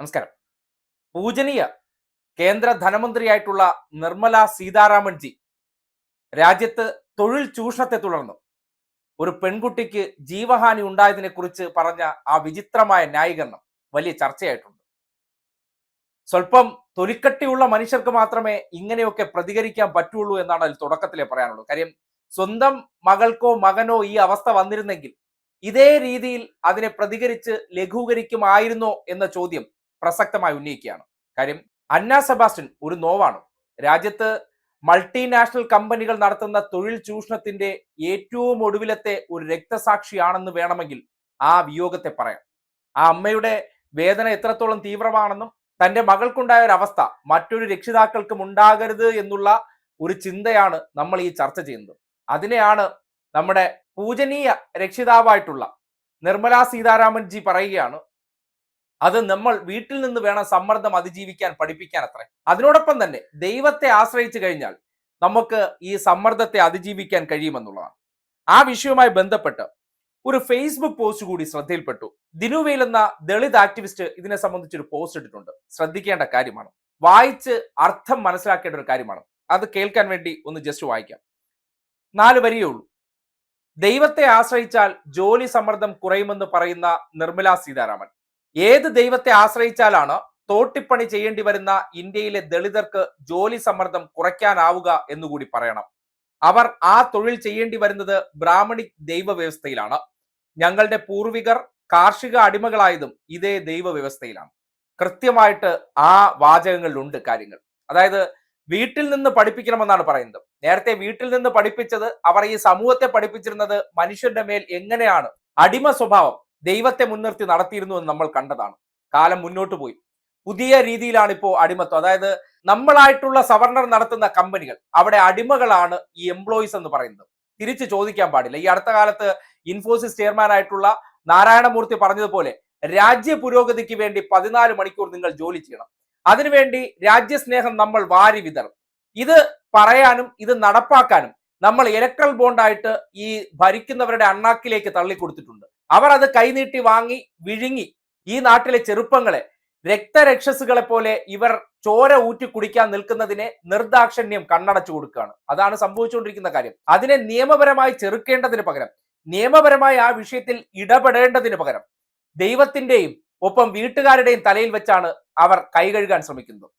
നമസ്കാരം. പൂജനീയ കേന്ദ്ര ധനമന്ത്രിയായിട്ടുള്ള നിർമ്മല സീതാരാമൻ ജി രാജ്യത്ത് തൊഴിൽ ചൂഷണത്തെ തുടർന്ന്. ഒരു പെൺകുട്ടിക്ക് ജീവഹാനി ഉണ്ടായതിനെ കുറിച്ച് പറഞ്ഞ ആ വിചിത്രമായ ന്യായീകരണം വലിയ ചർച്ചയായിട്ടുണ്ട്. സ്വല്പം തൊലിക്കട്ടിയുള്ള മനുഷ്യർക്ക് മാത്രമേ ഇങ്ങനെയൊക്കെ പ്രതികരിക്കാൻ പറ്റുള്ളൂ എന്നാണ് അതിൽ തുടക്കത്തിലെ പറയാനുള്ളത് കാര്യം സ്വന്തം മകൾക്കോ മകനോ ഈ അവസ്ഥ വന്നിരുന്നെങ്കിൽ ഇതേ രീതിയിൽ അതിനെ പ്രതികരിച്ച് ലഘൂകരിക്കുമായിരുന്നോ എന്ന ചോദ്യം പ്രസക്തമായി ഉന്നയിക്കുകയാണ്. കാര്യം അന്ന സെബാസ്റ്റ്യൻ ഒരു നോവാണ്. രാജ്യത്ത് മൾട്ടിനാഷണൽ കമ്പനികൾ നടത്തുന്ന തൊഴിൽ ചൂഷണത്തിന്റെ ഏറ്റവും ഒടുവിലത്തെ ഒരു രക്തസാക്ഷിയാണെന്ന് വേണമെങ്കിൽ ആ വിയോഗത്തെ പറയാം. ആ അമ്മയുടെ വേദന എത്രത്തോളം തീവ്രമാണെന്നും തന്റെ മകൾക്കുണ്ടായ ഒരു അവസ്ഥ മറ്റൊരു രക്ഷിതാക്കൾക്കും ഉണ്ടാകരുത് എന്നുള്ള ഒരു ചിന്തയാണ് നമ്മൾ ഈ ചർച്ച ചെയ്യുന്നത്. അതിനെയാണ് നമ്മുടെ പൂജനീയ രക്ഷിതാവായിട്ടുള്ള നിർമ്മലാ സീതാരാമൻ ജി പറയുകയാണ്. അത് നമ്മൾ വീട്ടിൽ നിന്ന് വേണം സമ്മർദ്ദം അതിജീവിക്കാൻ പഠിപ്പിക്കാൻ അത്ര. അതിനോടൊപ്പം തന്നെ ദൈവത്തെ ആശ്രയിച്ചു കഴിഞ്ഞാൽ നമുക്ക് ഈ സമ്മർദ്ദത്തെ അതിജീവിക്കാൻ കഴിയുമെന്നുള്ളതാണ്. ആ വിഷയവുമായി ബന്ധപ്പെട്ട് ഒരു ഫേസ്ബുക്ക് പോസ്റ്റ് കൂടി ശ്രദ്ധയിൽപ്പെട്ടു. ദിനുവേൽ എന്ന ദളിത് ആക്ടിവിസ്റ്റ് ഇതിനെ സംബന്ധിച്ച് ഒരു പോസ്റ്റ് ഇട്ടിട്ടുണ്ട്. ശ്രദ്ധിക്കേണ്ട കാര്യമാണ്. വായിച്ച് അർത്ഥം മനസ്സിലാക്കേണ്ട ഒരു കാര്യമാണ്. അത് കേൾക്കാൻ വേണ്ടി ഒന്ന് ജസ്റ്റ് വായിക്കാം. നാല് വരിയേ ഉള്ളൂ. ദൈവത്തെ ആശ്രയിച്ചാൽ ജോലി സമ്മർദ്ദം കുറയുമെന്ന് പറയുന്ന നിർമ്മലാ സീതാരാമൻ. ഏത് ദൈവത്തെ ആശ്രയിച്ചാലാണ് തോട്ടിപ്പണി ചെയ്യേണ്ടി വരുന്ന ഇന്ത്യയിലെ ദളിതർക്ക് ജോലി സമ്മർദ്ദം കുറയ്ക്കാനാവുക എന്നുകൂടി പറയണം. അവർ ആ തൊഴിൽ ചെയ്യേണ്ടി വരുന്നത് ബ്രാഹ്മണിക് ദൈവ വ്യവസ്ഥയിലാണ് ഞങ്ങളുടെ പൂർവികർ കാർഷിക അടിമകളായതും ഇതേ ദൈവ വ്യവസ്ഥയിലാണ് കൃത്യമായിട്ട് ആ വാചകങ്ങളിലുണ്ട് കാര്യങ്ങൾ. അതായത് വീട്ടിൽ നിന്ന് പഠിപ്പിക്കണമെന്നാണ് പറയുന്നത്. നേരത്തെ വീട്ടിൽ നിന്ന് പഠിപ്പിച്ചത് അവർ ഈ സമൂഹത്തെ പഠിപ്പിച്ചിരുന്നത് മനുഷ്യന്റെ മേൽ എങ്ങനെയാണ്? അടിമ സ്വഭാവം. ദൈവത്തെ മുൻനിർത്തി നടത്തിയിരുന്നു എന്ന് നമ്മൾ കണ്ടതാണ്. കാലം മുന്നോട്ട് പോയി. പുതിയ രീതിയിലാണ് ഇപ്പോൾ അടിമത്വം അതായത് നമ്മളായിട്ടുള്ള സവർണർ നടത്തുന്ന കമ്പനികൾ അവിടെ അടിമകളാണ് ഈ എംപ്ലോയീസ് എന്ന് പറയുന്നത്. തിരിച്ചു ചോദിക്കാൻ പാടില്ല. ഈ അടുത്ത കാലത്ത് ഇൻഫോസിസ് ചെയർമാൻ ആയിട്ടുള്ള നാരായണമൂർത്തി പറഞ്ഞതുപോലെ രാജ്യ പുരോഗതിക്ക് വേണ്ടി പതിനാല് മണിക്കൂർ നിങ്ങൾ ജോലി ചെയ്യണം. അതിനുവേണ്ടി രാജ്യസ്നേഹം നമ്മൾ വാരി വിതറും. ഇത് പറയാനും ഇത് നടപ്പാക്കാനും നമ്മൾ ഇലക്ട്രൽ ബോണ്ടായിട്ട് ഈ ഭരിക്കുന്നവരുടെ അണ്ണാക്കിലേക്ക് തള്ളിക്കൊടുത്തിട്ടുണ്ട്. അവർ അത് കൈനീട്ടി വാങ്ങി വിഴുങ്ങി. ഈ നാട്ടിലെ ചെറുപ്പങ്ങളെ രക്തരക്ഷസുകളെ പോലെ ഇവർ ചോര ഊറ്റി കുടിക്കാൻ നിൽക്കുന്നതിനെ നിർദാക്ഷണ്യം കണ്ണടച്ചു കൊടുക്കുകയാണ്. അതാണ് സംഭവിച്ചുകൊണ്ടിരിക്കുന്ന കാര്യം. അതിനെ നിയമപരമായി ചെറുക്കേണ്ടതിന് പകരം നിയമപരമായി ആ വിഷയത്തിൽ ഇടപെടേണ്ടതിന് പകരം ദൈവത്തിന്റെയും ഒപ്പം വീട്ടുകാരുടെയും തലയിൽ വെച്ചാണ് അവർ കൈകഴുകാൻ ശ്രമിക്കുന്നത്.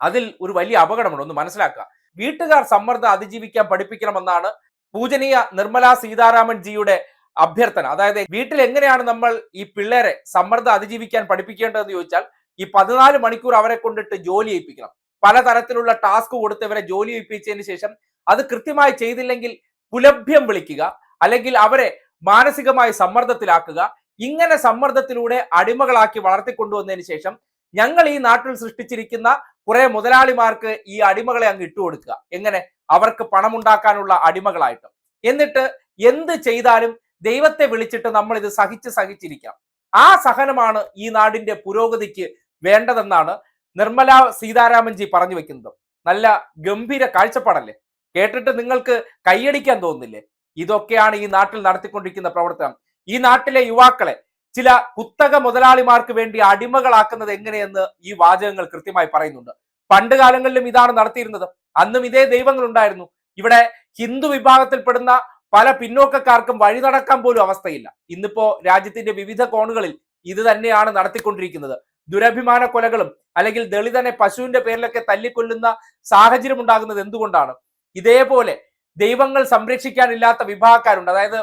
അതിൽ ഒരു വലിയ അപകടമുണ്ട്. ഒന്ന് മനസ്സിലാക്കുക. വീട്ടുകാർ സമ്മർദ്ദം അതിജീവിക്കാൻ പഠിപ്പിക്കണമെന്നാണ് പൂജനീയ നിർമ്മലാ സീതാരാമൻ ജിയുടെ അഭ്യർത്ഥന. അതായത് വീട്ടിൽ എങ്ങനെയാണ് നമ്മൾ ഈ പിള്ളേരെ സമ്മർദ്ദം അതിജീവിക്കാൻ പഠിപ്പിക്കേണ്ടതെന്ന് ചോദിച്ചാൽ ഈ പതിനാല് മണിക്കൂർ അവരെ കൊണ്ടിട്ട് ജോലി ചെയ്യിപ്പിക്കണം പലതരത്തിലുള്ള ടാസ്ക് കൊടുത്ത് ഇവരെ ജോലി ചെയ്യിപ്പിച്ചതിന് ശേഷം അത് കൃത്യമായി ചെയ്തില്ലെങ്കിൽ പുലഭ്യം വിളിക്കുക അല്ലെങ്കിൽ അവരെ മാനസികമായി സമ്മർദ്ദത്തിലാക്കുക. ഇങ്ങനെ സമ്മർദ്ദത്തിലൂടെ അടിമകളാക്കി വളർത്തിക്കൊണ്ടുവന്നതിന് ശേഷം ഞങ്ങൾ ഈ നാട്ടിൽ സൃഷ്ടിച്ചിരിക്കുന്ന കുറെ മുതലാളിമാർക്ക് ഈ അടിമകളെ അങ്ങ് ഇട്ടുകൊടുക്കുക എങ്ങനെ? അവർക്ക് പണമുണ്ടാക്കാനുള്ള അടിമകളായിട്ട്. എന്നിട്ട് എന്ത് ചെയ്താലും ദൈവത്തെ വിളിച്ചിട്ട് നമ്മൾ ഇത് സഹിച്ച് സഹിച്ചിരിക്കാം. ആ സഹനമാണ് ഈ നാടിന്റെ പുരോഗതിക്ക് വേണ്ടതെന്നാണ് നിർമ്മല സീതാരാമൻ ജി പറഞ്ഞു വെക്കുന്നത്. നല്ല ഗംഭീര കാഴ്ചപ്പാടല്ലേ? കേട്ടിട്ട് നിങ്ങൾക്ക് കൈയടിക്കാൻ തോന്നുന്നില്ലേ? ഇതൊക്കെയാണ് ഈ നാട്ടിൽ നടത്തിക്കൊണ്ടിരിക്കുന്ന പ്രവർത്തനം. ഈ നാട്ടിലെ യുവാക്കളെ ചില കുത്തക മുതലാളിമാർക്ക് വേണ്ടി അടിമകളാക്കുന്നത് എങ്ങനെയെന്ന് ഈ വാചകങ്ങൾ കൃത്യമായി പറയുന്നുണ്ട്. പണ്ട് കാലങ്ങളിലും ഇതാണ് നടത്തിയിരുന്നത്. അന്നും ഇതേ ദൈവങ്ങൾ ഉണ്ടായിരുന്നു ഇവിടെ ഹിന്ദു വിഭാഗത്തിൽപ്പെടുന്ന പല പിന്നോക്കക്കാർക്കും വഴി നടക്കാൻ പോലും അവസ്ഥയില്ല. ഇന്നിപ്പോ രാജ്യത്തിന്റെ വിവിധ കോണുകളിൽ ഇത് തന്നെയാണ് നടത്തിക്കൊണ്ടിരിക്കുന്നത്. ദുരഭിമാന കൊലകളും അല്ലെങ്കിൽ ദളിതനെ പശുവിന്റെ പേരിലൊക്കെ തല്ലിക്കൊല്ലുന്ന സാഹചര്യം ഉണ്ടാകുന്നത് എന്തുകൊണ്ടാണ്? ഇതേപോലെ ദൈവങ്ങൾ സംരക്ഷിക്കാനില്ലാത്ത വിഭാഗക്കാരുണ്ട്. അതായത്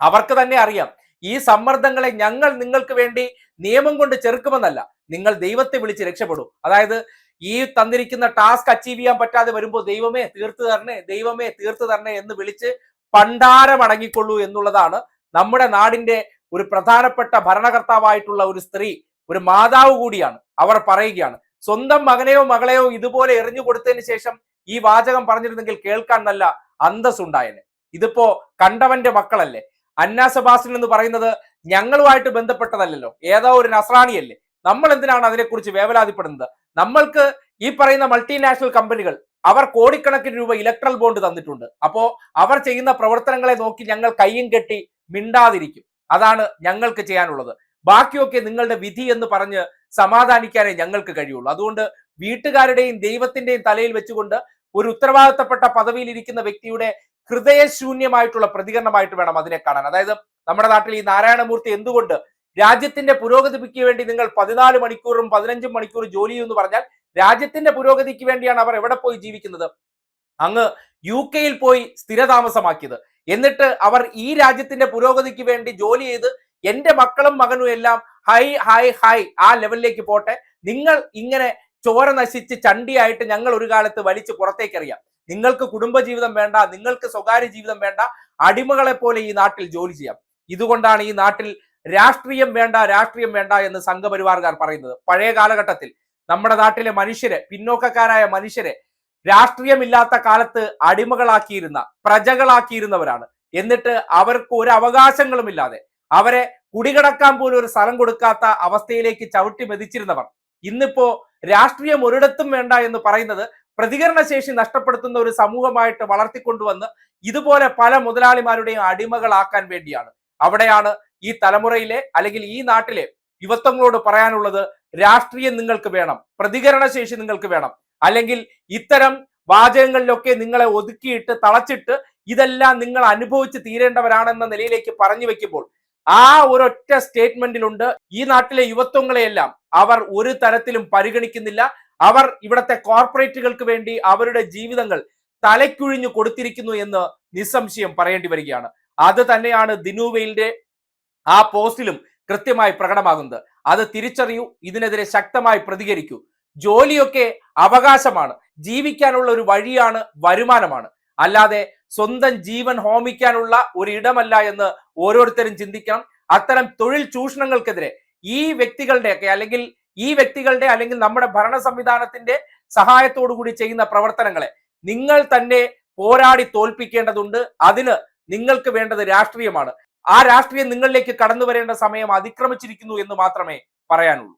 അവർക്ക് തന്നെ അറിയാം ഈ സമ്മർദ്ദങ്ങളെ ഞങ്ങൾ നിങ്ങൾക്ക് വേണ്ടി നിയമം കൊണ്ട് ചെറുക്കുമെന്നല്ല നിങ്ങൾ ദൈവത്തെ വിളിച്ച് രക്ഷപ്പെടൂ. അതായത് ഈ തന്നിരിക്കുന്ന ടാസ്ക് അച്ചീവ് ചെയ്യാൻ പറ്റാതെ വരുമ്പോൾ ദൈവമേ തീർത്തു തരണേ ദൈവമേ തീർത്തു തരണേ എന്ന് വിളിച്ച് പണ്ടാരമടങ്ങിക്കൊള്ളൂ എന്നുള്ളതാണ് നമ്മുടെ നാടിന്റെ ഒരു പ്രധാനപ്പെട്ട ഭരണകർത്താവായിട്ടുള്ള ഒരു സ്ത്രീ ഒരു മാതാവ് കൂടിയാണ്. അവർ പറയുകയാണ് സ്വന്തം മകനെയോ മകളെയോ ഇതുപോലെ എറിഞ്ഞു കൊടുത്തതിന് ശേഷം ഈ വാചകം പറഞ്ഞിരുന്നെങ്കിൽ കേൾക്കാൻ നല്ല അന്തസ്സുണ്ടായനെ. ഇതിപ്പോ കണ്ടവന്റെ മക്കളല്ലേ? അന്നാ സെബാസ്റ്റ്യൻ എന്ന് പറയുന്നത് ഞങ്ങളുമായിട്ട് ബന്ധപ്പെട്ടതല്ലല്ലോ. ഏതോ ഒരു നസ്രാണിയല്ലേ? നമ്മൾ എന്തിനാണ് അതിനെക്കുറിച്ച് വേവലാതിപ്പെടുന്നത്? നമ്മൾക്ക് ഈ പറയുന്ന മൾട്ടിനാഷണൽ കമ്പനികൾ അവർ കോടിക്കണക്കിന് രൂപ ഇലക്ട്രൽ ബോണ്ട് തന്നിട്ടുണ്ട്. അപ്പോ അവർ ചെയ്യുന്ന പ്രവർത്തനങ്ങളെ നോക്കി ഞങ്ങൾ കയ്യും കെട്ടി മിണ്ടാതിരിക്കും. അതാണ് ഞങ്ങൾക്ക് ചെയ്യാനുള്ളത്. ബാക്കിയൊക്കെ നിങ്ങളുടെ വിധി എന്ന് പറഞ്ഞ് സമാധാനിക്കാനേ ഞങ്ങൾക്ക് കഴിയുള്ളൂ. അതുകൊണ്ട് വീട്ടുകാരുടെയും ദൈവത്തിന്റെയും തലയിൽ വെച്ചുകൊണ്ട് ഒരു ഉത്തരവാദിത്തപ്പെട്ട പദവിയിൽ ഇരിക്കുന്ന വ്യക്തിയുടെ ഹൃദയശൂന്യമായിട്ടുള്ള പ്രതികരണമായിട്ട് വേണം അതിനെ കാണാൻ. അതായത് നമ്മുടെ നാട്ടിൽ ഈ നാരായണമൂർത്തി എന്തുകൊണ്ട് രാജ്യത്തിന്റെ പുരോഗതിക്ക് വേണ്ടി നിങ്ങൾ പതിനാല് മണിക്കൂറും പതിനഞ്ചും മണിക്കൂറും ജോലി എന്ന് പറഞ്ഞാൽ രാജ്യത്തിന്റെ പുരോഗതിക്ക് വേണ്ടിയാണ് അവർ എവിടെ പോയി ജീവിക്കുന്നത്? അങ്ങ് യു കെയിൽ പോയി സ്ഥിരതാമസമാക്കിയത്. എന്നിട്ട് അവർ ഈ രാജ്യത്തിന്റെ പുരോഗതിക്ക് വേണ്ടി ജോലി ചെയ്ത് എന്റെ മക്കളും മകനും എല്ലാം ഹൈ ഹൈ ഹൈ ആ ലെവലിലേക്ക് പോട്ടെ. നിങ്ങൾ ഇങ്ങനെ ചോര നശിച്ച് ചണ്ടിയായിട്ട് ഞങ്ങൾ ഒരു കാലത്ത് വലിച്ച് പുറത്തേക്കറിയാം. നിങ്ങൾക്ക് കുടുംബജീവിതം വേണ്ട നിങ്ങൾക്ക് സ്വകാര്യ ജീവിതം വേണ്ട അടിമകളെ പോലെ ഈ നാട്ടിൽ ജോലി ചെയ്യാം. ഇതുകൊണ്ടാണ് ഈ നാട്ടിൽ രാഷ്ട്രീയം വേണ്ട രാഷ്ട്രീയം വേണ്ട എന്ന് സംഘപരിവാറുകാർ പറയുന്നത്. പഴയ കാലഘട്ടത്തിൽ നമ്മുടെ നാട്ടിലെ മനുഷ്യരെ പിന്നോക്കക്കാരായ മനുഷ്യരെ രാഷ്ട്രീയമില്ലാത്ത കാലത്ത് അടിമകളാക്കിയിരുന്ന പ്രജകളാക്കിയിരുന്നവരാണ്. എന്നിട്ട് അവർക്ക് ഒരു അവകാശങ്ങളും ഇല്ലാതെ അവരെ കുടികടക്കാൻ പോലും ഒരു സ്ഥലം കൊടുക്കാത്ത അവസ്ഥയിലേക്ക് ചവിട്ടി മെതിച്ചിരുന്നവർ. ഇന്നിപ്പോ രാഷ്ട്രീയം ഒരിടത്തും വേണ്ട എന്ന് പറയുന്നത് പ്രതികരണശേഷി നഷ്ടപ്പെടുത്തുന്ന ഒരു സമൂഹമായിട്ട് വളർത്തിക്കൊണ്ടുവന്ന് ഇതുപോലെ പല മുതലാളിമാരുടെയും അടിമകളാക്കാൻ വേണ്ടിയാണ്. അവിടെയാണ് ഈ തലമുറയിലെ അല്ലെങ്കിൽ ഈ നാട്ടിലെ യുവത്വങ്ങളോട് പറയാനുള്ളത് രാഷ്ട്രീയം നിങ്ങൾക്ക് വേണം പ്രതികരണ ശേഷി നിങ്ങൾക്ക് വേണം. അല്ലെങ്കിൽ ഇത്തരം വാചകങ്ങളിലൊക്കെ നിങ്ങളെ ഒതുക്കിയിട്ട് തളച്ചിട്ട് ഇതെല്ലാം നിങ്ങൾ അനുഭവിച്ച് തീരേണ്ടവരാണെന്ന നിലയിലേക്ക് പറഞ്ഞു വെക്കുമ്പോൾ ആ ഒരൊറ്റ സ്റ്റേറ്റ്മെന്റിലുണ്ട് ഈ നാട്ടിലെ യുവത്വങ്ങളെയെല്ലാം അവർ ഒരു തരത്തിലും പരിഗണിക്കുന്നില്ല. അവർ ഇവിടത്തെ കോർപ്പറേറ്റുകൾക്ക് വേണ്ടി അവരുടെ ജീവിതങ്ങൾ തലക്കുഴിഞ്ഞു കൊടുത്തിരിക്കുന്നു എന്ന് നിസ്സംശയം പറയേണ്ടി വരികയാണ്. അത് തന്നെയാണ് ദിനുവെയിലിന്റെ ആ പോസ്റ്റിലും കൃത്യമായി പ്രകടമാകുന്നത്. അത് തിരിച്ചറിയൂ ഇതിനെതിരെ ശക്തമായി പ്രതികരിക്കൂ. ജോലിയൊക്കെ അവകാശമാണ്. ജീവിക്കാനുള്ള ഒരു വഴിയാണ് വരുമാനമാണ്. അല്ലാതെ സ്വന്തം ജീവൻ ഹോമിക്കാനുള്ള ഒരു ഇടമല്ല എന്ന് ഓരോരുത്തരും ചിന്തിക്കണം. അത്തരം തൊഴിൽ ചൂഷണങ്ങൾക്കെതിരെ ഈ വ്യക്തികളുടെയൊക്കെ അല്ലെങ്കിൽ ഈ വ്യക്തികളുടെ അല്ലെങ്കിൽ നമ്മുടെ ഭരണ സംവിധാനത്തിന്റെ സഹായത്തോടുകൂടി ചെയ്യുന്ന പ്രവർത്തനങ്ങളെ നിങ്ങൾ തന്നെ പോരാടി തോൽപ്പിക്കേണ്ടതുണ്ട്. അതിന് നിങ്ങൾക്ക് വേണ്ടത് രാഷ്ട്രീയമാണ്. ആ രാഷ്ട്രീയം നിങ്ങളിലേക്ക് കടന്നു വരേണ്ട സമയം അതിക്രമിച്ചിരിക്കുന്നു എന്ന് മാത്രമേ പറയാനുള്ളൂ.